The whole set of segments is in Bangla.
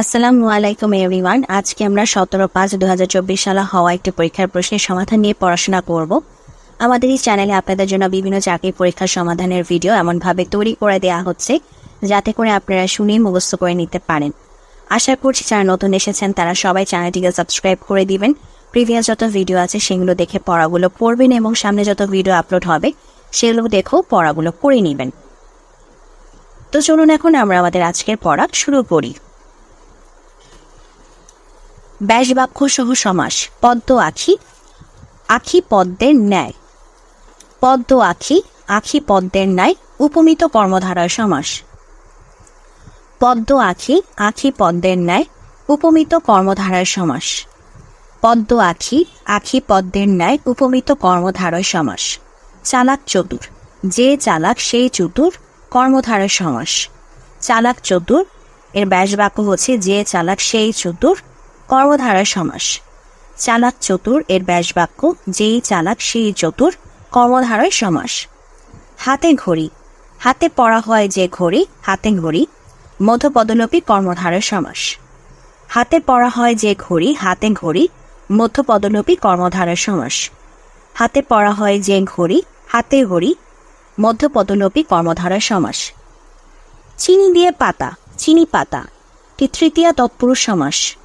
আসসালামু আলাইকুম এভরিওয়ান আজকে আমরা সতেরো পাঁচ দু হাজার চব্বিশ সালে হওয়া একটি পরীক্ষার প্রশ্নের সমাধান নিয়ে পড়াশোনা করব। আমাদের এই চ্যানেলে আপনাদের জন্য বিভিন্ন চাকরি পরীক্ষার সমাধানের ভিডিও এমনভাবে তৈরি করে দেওয়া হচ্ছে, যাতে করে আপনারা শুনে মুখস্থ করে নিতে পারেন। আশা করছি যারা নতুন এসেছেন, তারা সবাই চ্যানেলটিকে সাবস্ক্রাইব করে দিবেন। প্রিভিয়াস যত ভিডিও আছে, সেগুলো দেখে পড়াগুলো পড়বেন এবং সামনে যত ভিডিও আপলোড হবে, সেগুলো দেখেও পড়াগুলো করে নেবেন। তো চলুন এখন আমরা আমাদের আজকের পড়া শুরু করি। ব্যাসবাক্য সহ সমাস, পদ্ম আখি আখি পদ্মের ন্যায়। পদ্ম আখি আখি পদ্মের ন্যায়, উপমিত কর্মধারায় সমাস। পদ্ম আখি আখি পদ্মের ন্যায়, উপমিত কর্মধারায় সমাস। পদ্ম আখি আখি পদ্মের ন্যায়, উপমিত কর্মধারয় সমাস। চালাক চতুর, যে চালাক সেই চতুর কর্মধারয় সমাস। চালাক চতুর, এর ব্যাসবাক্য হচ্ছে যে চালাক সেই চতুর কর্মধারয় সমাস। চালাক চতুর এর ব্যাসবাক্য, যেই চালাক সেই চতুর কর্মধারয় সমাস। হাতে ঘড়ি, হাতে পড়া হয় যে ঘড়ি, হাতে ঘড়ি, মধ্যপদলোপী কর্মধারয় সমাস। হাতে পড়া হয় যে ঘড়ি, হাতে ঘড়ি, মধ্যপদলোপী কর্মধারয় সমাস। হাতে পড়া হয় যে ঘড়ি, হাতে ঘড়ি, মধ্যপদলোপী কর্মধারয় সমাস। চিনি দিয়ে পাতা, চিনি পাতা তৃতীয় তৎপুরুষ সমাস।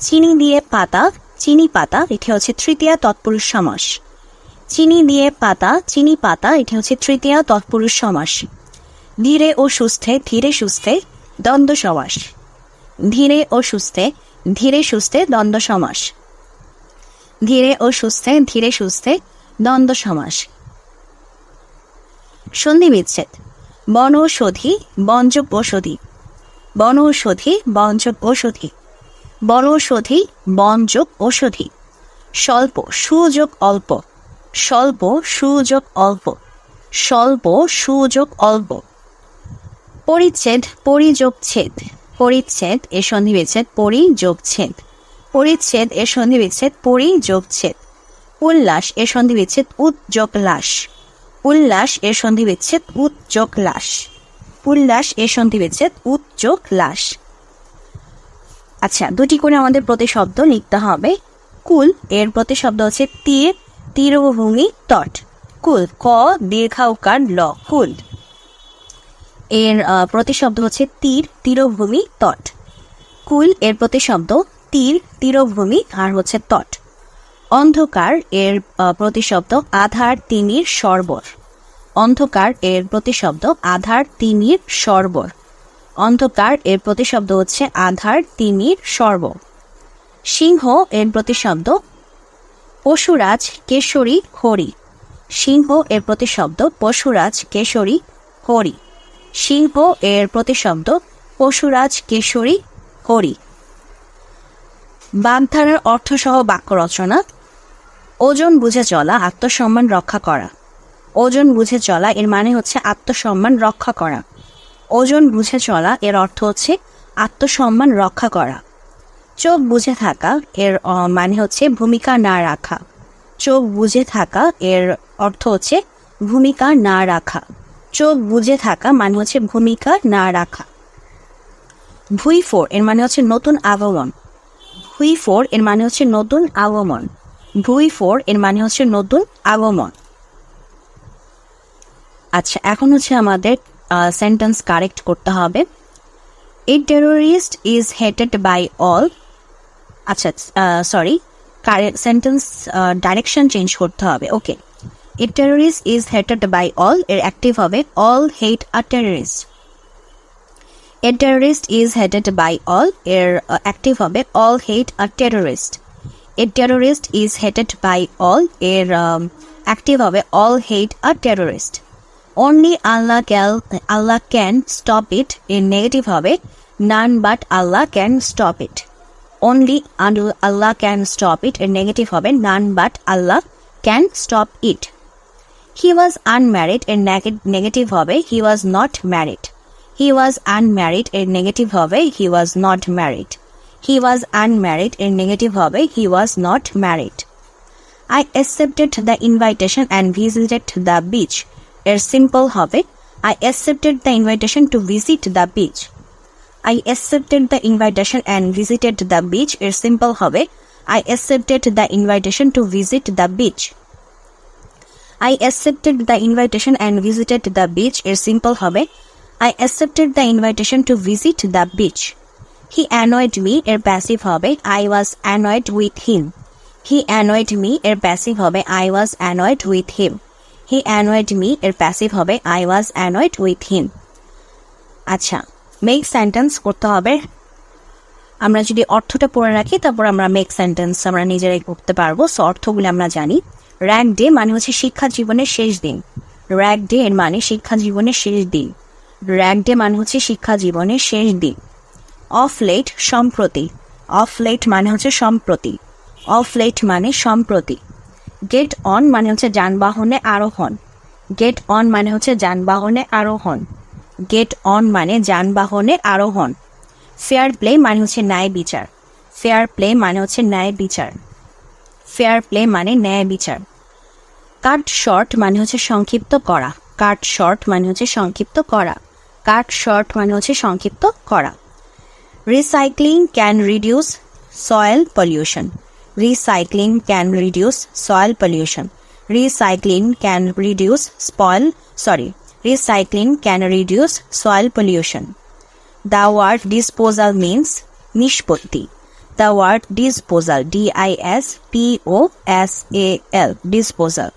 চিনি দিয়ে পাতা, চিনি পাতা, এটি হচ্ছে তৃতীয় তৎপুরুষ সমাস। চিনি দিয়ে পাতা, চিনি পাতা, এটি হচ্ছে তৃতীয় তৎপুরুষ সমাস। ধীরে ও সুস্থে, ধীরে সুস্থে, দ্বন্দ্ব সমাস। ধীরে ও সুস্থে, ধীরে সুস্থে, দ্বন্দ্ব সমাস। ধীরে ও সুস্থে, ধীরে সুস্থে, দ্বন্দ্ব সমাস। সন্ধি বিচ্ছেদ। বনৌষধি বঞ্জক ঔষধি। বনৌষধি বঞ্জক ঔষধি। বনৌষধি বনযোগ ঔষধি। স্বল্প, সুযোগ অল্প। স্বল্প, সুযোগ অল্প। স্বল্প, সুযোগ অল্প। পরিচ্ছেদ পরিযোগচ্ছেদ পরিচ্ছেদ এর সন্ধিবিচ্ছেদ পরিযোগচ্ছেদ পরিচ্ছেদ এর সন্ধিবিচ্ছেদ পরিযোগচ্ছেদ উল্লাস, এ সন্ধিবিচ্ছেদ উদ্যোগ লাস উল্লাস, এ সন্ধিবিচ্ছেদ উদ্যোগ লাস উল্লাস, এ সন্ধিবিচ্ছেদ উদ্যোগ লাস আচ্ছা দুটি করে আমাদের প্রতিশব্দ লিখতে হবে। কুল, এর প্রতিশব্দ হচ্ছে তীর, তীরভূমি, তট। কুল, ক দীর্ঘাউকার ল, কুল। এর প্রতিশব্দ হচ্ছে তীর, তীরভূমি, তট। কুল, এর প্রতিশব্দ তীর, তীরভূমি, আর হচ্ছে তট। অন্ধকার, এর প্রতিশব্দ আধার, তিমির, সর্বর। অন্ধকার, এর প্রতিশব্দ আধার, তিমির, সর্বর। অন্ধকার এর প্রতিশব্দ হচ্ছে আধার, তিমির, সর্ব। সিংহ এর প্রতিশব্দ পশুরাজ, কেশরী, হরি। সিংহ এর প্রতিশব্দ পশুরাজ, কেশরী, হরি। সিংহ এর প্রতিশব্দ পশুরাজ, কেশরী, হরি। বাগধারার অর্থসহ বাক্য রচনা। ওজন বুঝে চলা, আত্মসম্মান রক্ষা করা। ওজন বুঝে চলা এর মানে হচ্ছে আত্মসম্মান রক্ষা করা। ওজন বুঝে চলা এর অর্থ হচ্ছে আত্মসম্মান রক্ষা করা। চোখ বুঝে থাকা এর মানে হচ্ছে ভূমিকা না রাখা। চোখ বুঝে থাকা এর অর্থ হচ্ছে ভূমিকা না রাখা। চোখ বুঝে থাকা মানে হচ্ছে ভূমিকা না রাখা। ভুই ফোর এর মানে হচ্ছে নতুন আগমন। ভুই ফোর এর মানে হচ্ছে নতুন আগমন। ভুই ফোর এর মানে হচ্ছে নতুন আগমন। আচ্ছা এখন হচ্ছে আমাদের সেন্টেন্স কারেক্ট করতে হবে। A terrorist is hated by all আচ্ছা সরি সেন্টেন্স ডাইরেকশন চেঞ্জ করতে হবে। Okay a terrorist is hated by all এর অ্যাক্টিভ হবে all hate a terrorist a terrorist is hated by all এর অ্যাক্টিভ হবে all hate a terrorist a terrorist is hated by all এর অ্যাক্টিভ হবে all hate a terrorist only Allah can Allah can stop it এর নেগেটিভ হবে none but Allah can stop it only Allah can stop it এর নেগেটিভ হবে none but Allah can stop it he was unmarried এর নেগেটিভ হবে he was not married he was unmarried এর নেগেটিভ হবে he was not married he was unmarried এর নেগেটিভ হবে he was not married I accepted the invitation and visited the beach. এর সিম্পল হবে I accepted the invitation to visit the beach. I accepted the invitation and visited the beach এর সিম্পল হবে I accepted the invitation to visit the beach I accepted the invitation and visited the beach এর সিম্পল হবে I accepted the invitation to visit the beach he annoyed me এর প্যাসিভ হবে I was annoyed with him he annoyed me এর প্যাসিভ হবে I was annoyed with him He annoyed me এর প্যাসিভ হবে I was annoyed with him আচ্ছা মেক সেন্টেন্স করতে হবে। আমরা যদি অর্থটা পড়ে রাখি, তারপর আমরা মেক সেন্টেন্স আমরা নিজেরাই করতে পারব। সো অর্থগুলো আমরা জানি। র্যাক ডে মানে হচ্ছে শিক্ষা জীবনের শেষ দিন। র্যাক ডে এর মানে শিক্ষা জীবনের শেষ দিন। র্যাক ডে মানে হচ্ছে শিক্ষা জীবনের শেষ দিন। অফ লেট সম্প্রতি। অফ লেট মানে হচ্ছে সম্প্রতি। অফ লেট মানে সম্প্রতি। গেট অন মানে হচ্ছে যানবাহনে আরোহণ। গেট অন মানে হচ্ছে যানবাহনে আরোহণ। গেট অন মানে যানবাহনে আরোহণ। ফেয়ার প্লে মানে হচ্ছে ন্যায় বিচার। ফেয়ার প্লে মানে হচ্ছে ন্যায় বিচার। ফেয়ার প্লে মানে ন্যায় বিচার। কাট শর্ট মানে হচ্ছে সংক্ষিপ্ত করা। কাট শর্ট মানে হচ্ছে সংক্ষিপ্ত করা। কাট শর্ট মানে হচ্ছে সংক্ষিপ্ত করা। Recycling can reduce soil pollution Recycling can reduce soil pollution. Recycling can reduce spoil, sorry, recycling can reduce soil pollution. The word disposal means nishpoti. The word disposal, D-I-S-P-O-S-A-L, disposal.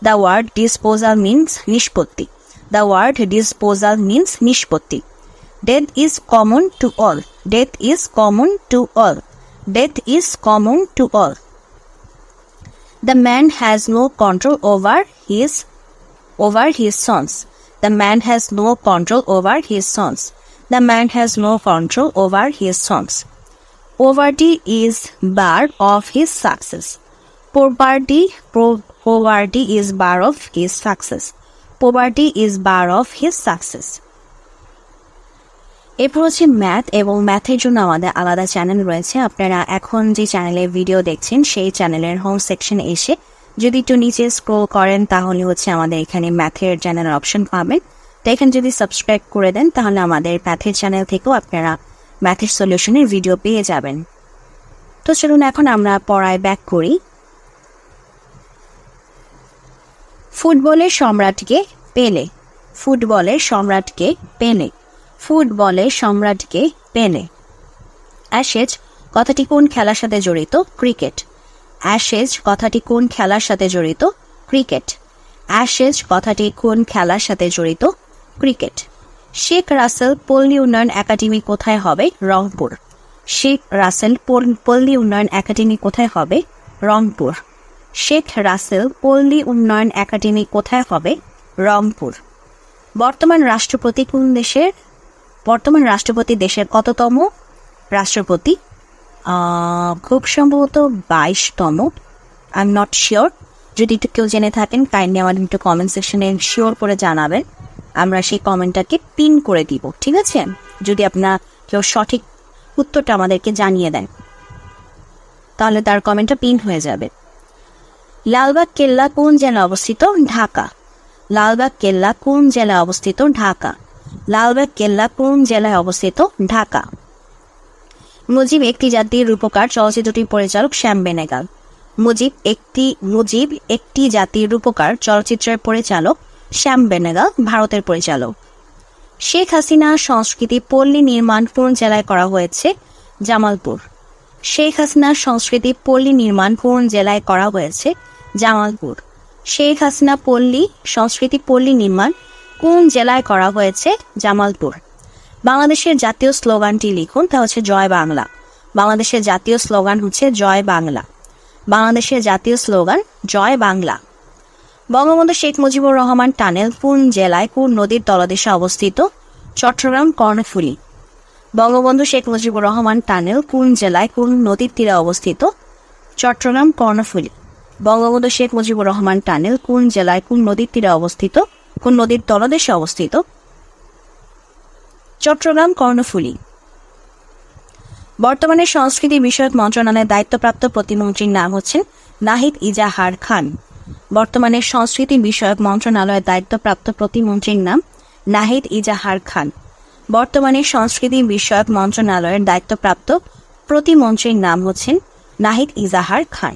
The word disposal means nishpoti. The word disposal means nishpotti. Death is common to all. Death is common to all death is common to all. The man has no control over his over his sons. The man has no control over his sons. The man has no control over his sons. Poverty is bar of his success. Poverty, pro, poverty is bar of his success. Poverty is bar of his success. এরপর হচ্ছে ম্যাথ, এবং ম্যাথের জন্য আমাদের আলাদা চ্যানেল রয়েছে। আপনারা এখন যে চ্যানেলে ভিডিও দেখছেন, সেই চ্যানেলের হোম সেকশনে এসে যদি একটু নিচে স্ক্রোল করেন, তাহলে হচ্ছে আমাদের এখানে ম্যাথের চ্যানেলের অপশন পাবেন। তো এখানে যদি সাবস্ক্রাইব করে দেন, তাহলে আমাদের ম্যাথের চ্যানেল থেকেও আপনারা ম্যাথের সলিউশনের ভিডিও পেয়ে যাবেন। তো চলুন এখন আমরা পড়ায় ব্যাক করি। ফুটবলের সম্রাটকে পেলে। ফুটবলের সম্রাটকে পেলে। ফুটবলের সম্রাটকে পেলে অ্যাশেজ, কথাটি কোন খেলার সাথে জড়িত? ক্রিকেট। অ্যাশেজ, কথাটি কোন খেলার সাথে জড়িত? ক্রিকেট। অ্যাশেজ, কথাটি কোন খেলার সাথে জড়িত? ক্রিকেট। শেখ রাসেল, পল্লী উন্নয়ন একাডেমি কোথায় হবে? রংপুর। শেখ রাসেল, পল- পল্লী উন্নয়ন একাডেমি কোথায় হবে? রংপুর। শেখ রাসেল, পল্লী উন্নয়ন একাডেমি কোথায় হবে? রংপুর। বর্তমান রাষ্ট্রপতি কোন দেশের? বর্তমান রাষ্ট্রপতি দেশের কততম? রাষ্ট্রপতি? খুব সম্ভবত বাইশতম। আই এম নট শিওর যদি একটু কেউ জেনে থাকেন কাইন্ডলি আমাদের একটু কমেন্ট সেকশনে শিওর করে জানাবেন। আমরা সেই কমেন্টটাকে পিন করে দিব, ঠিক আছে? যদি আপনার কেউ সঠিক উত্তরটা আমাদেরকে জানিয়ে দেন, তাহলে তার কমেন্টটা পিন হয়ে যাবে। লালবাগ কেল্লা কোন জেলায় অবস্থিত? ঢাকা। লালবাগ কেল্লা কোন জেলায় অবস্থিত? ঢাকা। লালবাগ, কেল্লা কোন জেলায় অবস্থিত? ঢাকা। মুজিব একটি জাতির রূপকার, চলচ্চিত্রটির পরিচালক শ্যাম বেনেগাল। মুজিব একটি মুজিব একটি জাতির রূপকার, চলচ্চিত্রের পরিচালক শ্যাম বেনেগাল, ভারতের পরিচালক। শেখ হাসিনা সংস্কৃতি পল্লী নির্মাণ কোন জেলায় করা হয়েছে? জামালপুর। শেখ হাসিনার সংস্কৃতি পল্লী নির্মাণ কোন জেলায় করা হয়েছে? জামালপুর। শেখ হাসিনা পল্লী, সংস্কৃতি পল্লী নির্মাণ কোন জেলায় করা হয়েছে জামালপুর? বাংলাদেশের জাতীয় স্লোগানটি লিখুন, তা হচ্ছে জয় বাংলা। বাংলাদেশের জাতীয় স্লোগান হচ্ছে জয় বাংলা। বাংলাদেশের জাতীয় স্লোগান, জয় বাংলা। বঙ্গবন্ধু শেখ মুজিবুর রহমান টানেল কোন জেলায় কোন নদীর তলদেশে অবস্থিত? চট্টগ্রাম, কর্ণফুলী। বঙ্গবন্ধু শেখ মুজিবুর রহমান টানেল কোন জেলায় কোন নদীর তীরে অবস্থিত? চট্টগ্রাম, কর্ণফুলী। বঙ্গবন্ধু শেখ মুজিবুর রহমান টানেল কোন জেলায় কোন নদীর তীরে অবস্থিত? কোন নদীর তলদেশে অবস্থিত? চট্টগ্রাম কর্ণফুলী। বর্তমানে সংস্কৃতি বিষয়ক মন্ত্রণালয়ের দায়িত্বপ্রাপ্ত প্রতিমন্ত্রীর নাম হচ্ছেন নাহিদ ইজাহার খান। বর্তমানে সংস্কৃতি বিষয়ক মন্ত্রণালয়ের দায়িত্বপ্রাপ্ত প্রতিমন্ত্রীর নাম নাহিদ ইজাহার খান। বর্তমানে সংস্কৃতি বিষয়ক মন্ত্রণালয়ের দায়িত্বপ্রাপ্ত প্রতিমন্ত্রীর নাম হচ্ছেন নাহিদ ইজাহার খান।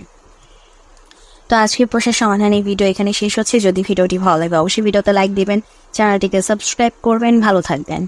তো আজকে প্রশ্নের সমাধান এই ভিডিও এখানে শেষ হচ্ছে। যদি ভিডিওটি ভালো লাগে, অবশ্যই ভিডিওতে লাইক দিবেন চ্যানেলটিকে সাবস্ক্রাইব করবেন। ভালো থাকবেন।